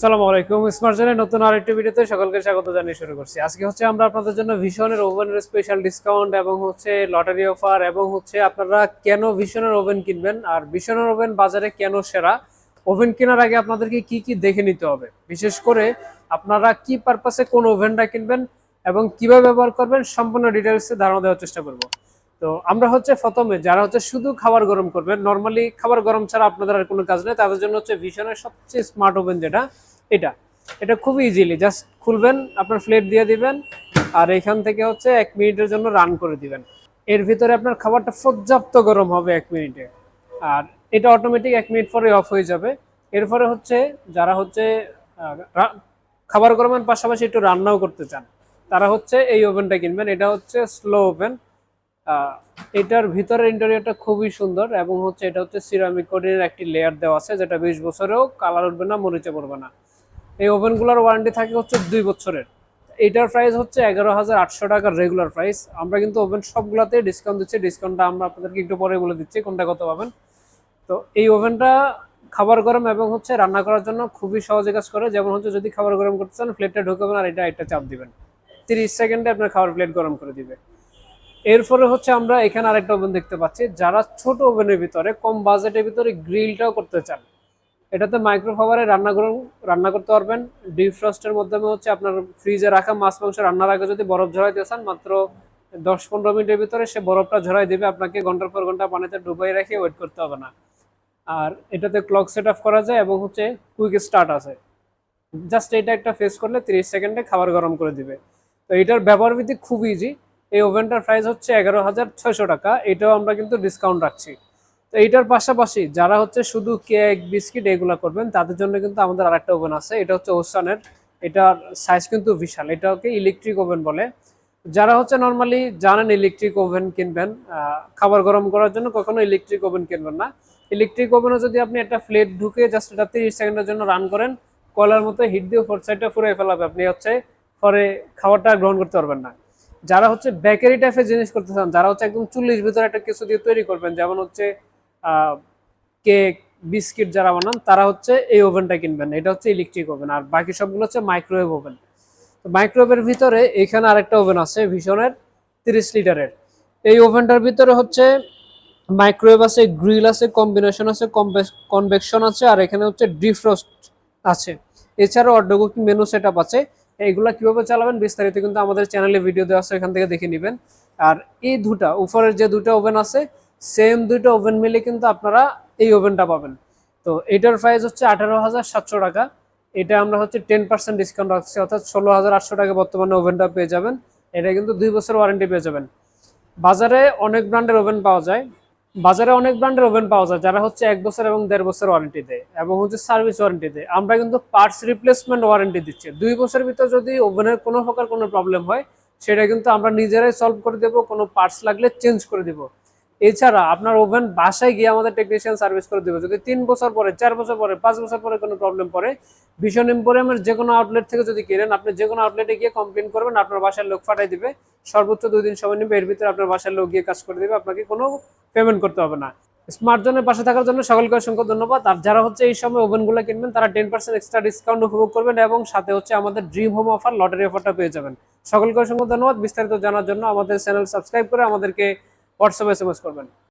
সালামু আলাইকুম। স্মার্ট জোনের নতুন আরেকটি ভিডিওতে সকলকে স্বাগত জানিয়ে শুরু করছি। আজকে হচ্ছে আমরা আপনাদের জন্য ভীষণের ওভেনের স্পেশাল ডিসকাউন্ট এবং হচ্ছে লটারি অফার এবং হচ্ছে আপনারা কেন ভীষণের ওভেন কিনবেন আর ভীষণের ওভেন বাজারে কেন সেরা? ওভেন কেনার আগে আপনাদেরকে কি কি দেখে নিতে হবে? বিশেষ করে আপনারা কি পারপাসে কোন ওভেনটা কিনবেন এবং কীভাবে ব্যবহার করবেন সম্পূর্ণ ডিটেলসে ধারণা দেওয়ার চেষ্টা করব। তো আমরা হচ্ছে প্রথমে যারা হচ্ছে শুধু খাবার গরম করবেন নর্মালি খাবার গরম ছাড়া আপনাদের আর কোনো কাজ নেই, তাদের জন্য হচ্ছে ভীষণের সবচেয়ে স্মার্ট ওভেন যেটা, এটা। এটা খুব ইজিলি জাস্ট খুলবেন, আপনার প্লেট দিয়ে দিবেন, আর এখান থেকে হচ্ছে এক মিনিটের জন্য রান করে দিবেন। এর ভিতরে আপনার খাবারটা পর্যাপ্ত গরম হবে এক মিনিটে। আর এটা অটোমেটিক এক মিনিট পরে অফ হয়ে যাবে। এরপরে হচ্ছে যারা হচ্ছে খাবার গরমের পাশাপাশি একটু রান্নাও করতে চান, তারা হচ্ছে এই ওভেনটা কিনবেন। এটা হচ্ছে স্লো ওভেন এটার ভিতরের ইন্টেরিয়রটা খুবই সুন্দর এবং হচ্ছে এটা হচ্ছে সিরামিক কোডিনের একটি লেয়ার দেওয়া আছে, যেটা বিশ বছরেও কালার উঠবে না, মরিচে পড়বে না। এই ওভেনগুলোর ওয়ারেন্টি থাকে হচ্ছে দুই বছরের। এটার প্রাইস হচ্ছে এগারো হাজার আটশো টাকার রেগুলার প্রাইস আমরা কিন্তু ওভেন সবগুলোতে ডিসকাউন্ট দিচ্ছি। ডিসকাউন্টটা আমরা আপনাদেরকে একটু পরে বলে দিচ্ছি, কোনটা কত পাবেন। তো এই ওভেনটা খাবার গরম এবং হচ্ছে রান্না করার জন্য খুবই সহজে কাজ করে। যেমন হচ্ছে যদি খাবার গরম করতে চান প্লেটটা ঢুকাবেন আর এটা একটা চাপ দিবেন। তিরিশ সেকেন্ডে আপনার খাবার প্লেট গরম করে দিবে। এরপরে হচ্ছে আমরা এখানে আরেকটা ওভেন দেখতে পাচ্ছি। যারা ছোট ওভেনের ভিতরে, কম বাজেটের ভিতরে গ্রিলটাও করতে চান, এটাতে মাইক্রোফাওয়ারে রান্না রান্না করতে পারবেন। ডিপ ফ্রস্টের মাধ্যমে হচ্ছে আপনার ফ্রিজে রাখা মাছ মাংস রান্নার আগে যদি বরফ ঝরাইতে চান, মাত্র দশ পনেরো মিনিটের ভিতরে সে বরফটা ঝরাই দেবে। আপনাকে ঘণ্টার পর ঘণ্টা পানিতে ডুবাই রেখে ওয়েট করতে হবে না। আর এটাতে ক্লক সেট আপ করা যায় এবং হচ্ছে কুইক স্টার্ট আছে। জাস্ট এটা একটা ফেস করলে তিরিশ সেকেন্ডে খাবার গরম করে দিবে। তো এটার ব্যবহার বিধি খুব ইজি এই ওভেনটার প্রাইস হচ্ছে এগারো হাজার ছয়শো টাকা। এটাও আমরা কিন্তু ডিসকাউন্ট রাখছি। তো এইটার পাশাপাশি যারা হচ্ছে শুধু কেক, বিস্কিট এগুলো করবেন, তাদের জন্য কিন্তু আমাদের আরেকটা ওভেন আছে। এটা হচ্ছে ওসানের। এটার সাইজ কিন্তু বিশাল। এটাকে ইলেকট্রিক ওভেন বলে। যারা হচ্ছে নর্মালি জানেন ইলেকট্রিক ওভেন কিনবেন খাবার গরম করার জন্য কখনো ইলেকট্রিক ওভেন কিনবেন না। ইলেকট্রিক ওভেনে যদি আপনি একটা প্লেট ঢুকে জাস্ট এটা তিরিশ সেকেন্ডের জন্য রান করেন, কলার মতো হিট দিয়ে ফোর সাইডটা ফুরে ফেলাবে। আপনি হচ্ছে পরে খাবারটা গ্রহণ করতে পারবেন না। যারা হচ্ছে বেকারি টাইপের জিনিস করতে চান, যারা হচ্ছে একদম চুল্লিশ ভিতরে একটা কিছু দিয়ে তৈরি করবেন, যেমন হচ্ছে কেক, বিস্কিট যারা বানান, তারা হচ্ছে এই ওভেনটা কিনবেন। এটা হচ্ছে ইলেকট্রিক ওভেন আর বাকি সবগুলো হচ্ছে মাইক্রোওয়েভ ওভেন তো মাইক্রোওয়েভের ভিতরে এখানে আরেকটা ওভেন আছে, ভীষণের তিরিশ লিটারের। এই ওভেনটার ভিতরে হচ্ছে মাইক্রোওয়েভ আছে গ্রিল আছে কম্বিনেশন আছে কনভেকশন আছে, আর এখানে হচ্ছে ডিফ্রস্ট আছে। এছাড়াও অর্ডার মেনু সেট আছে। এইগুলা কীভাবে চালাবেন বিস্তারিত কিন্তু আমাদের চ্যানেলে ভিডিও দেওয়া আছে এখান থেকে দেখে নেবেন। আর এই দুটা, উপরের যে দুটো ওভেন আছে সেম দুটো ওভেন মিলে কিন্তু আপনারা এই ওভেনটা পাবেন। তো এটার প্রাইস হচ্ছে আঠারো হাজার সাতশো টাকা। এটা আমরা হচ্ছে টেন পার্সেন্ট ডিসকাউন্ট রাখছি, অর্থাৎ ষোলো হাজার আটশো টাকা বর্তমানে ওভেনটা পেয়ে যাবেন। এটা কিন্তু দুই বছর ওয়ারেন্টি পেয়ে যাবেন। বাজারে অনেক ব্র্যান্ডের ওভেন পাওয়া যায়। বাজারে অনেক ব্র্যান্ডের ওভেন পাওয়া যায়, যারা হচ্ছে এক বছর এবং দেড় বছর ওয়ারেন্টি দেয় এবং হচ্ছে সার্ভিস ওয়ারেন্টি দেয়। আমরা কিন্তু পার্টস রিপ্লেসমেন্ট ওয়ারেন্টি দিচ্ছি। দুই বছরের ভিতর যদি ওভেনের কোনো প্রকার কোনো প্রবলেম হয়, সেটা কিন্তু আমরা নিজেরাই সলভ করে দেবো, কোনো পার্টস লাগলে চেঞ্জ করে দিব। এছাড়া আপনার ওভেন বাসায় গিয়ে আমাদের টেকনিশিয়ান সার্ভিস করে দেবে। যদি তিন বছর পরে, চার বছর পরে, পাঁচ বছর পরে কোনো প্রবলেম পড়ে, ভীষণ এম্পোরিয়ামের যে কোনো আউটলেট থেকে যদি কেনেন, আপনি যে কোনো আউটলেটে গিয়ে কমপ্লেন করবেন, আপনার বাসার লোক ফাটাই দিবে। সর্বোচ্চ দুই দিন সময় নেবে, এর ভিতরে আপনার বাসার লোক গিয়ে কাজ করে দেবে, আপনাকে কোনো পেমেন্ট করতে হবে না। স্মার্ট জোনের পাশে থাকার জন্য সকলকে অসংখ্য ধন্যবাদ। আর যারা হচ্ছে এই সময় ওভেনগুলো কিনবেন, তারা টেন পার্সেন্ট এক্সট্রা ডিসকাউন্ট উপভোগ করবেন এবং সাথে হচ্ছে আমাদের ড্রিম হোম অফার লটারি অফারটা পেয়ে যাবেন। সকলকে অসংখ্য ধন্যবাদ। বিস্তারিত জানার জন্য আমাদের চ্যানেল সাবস্ক্রাইব করে আমাদেরকে হোয়াটসঅ্যাপ এস করবেন।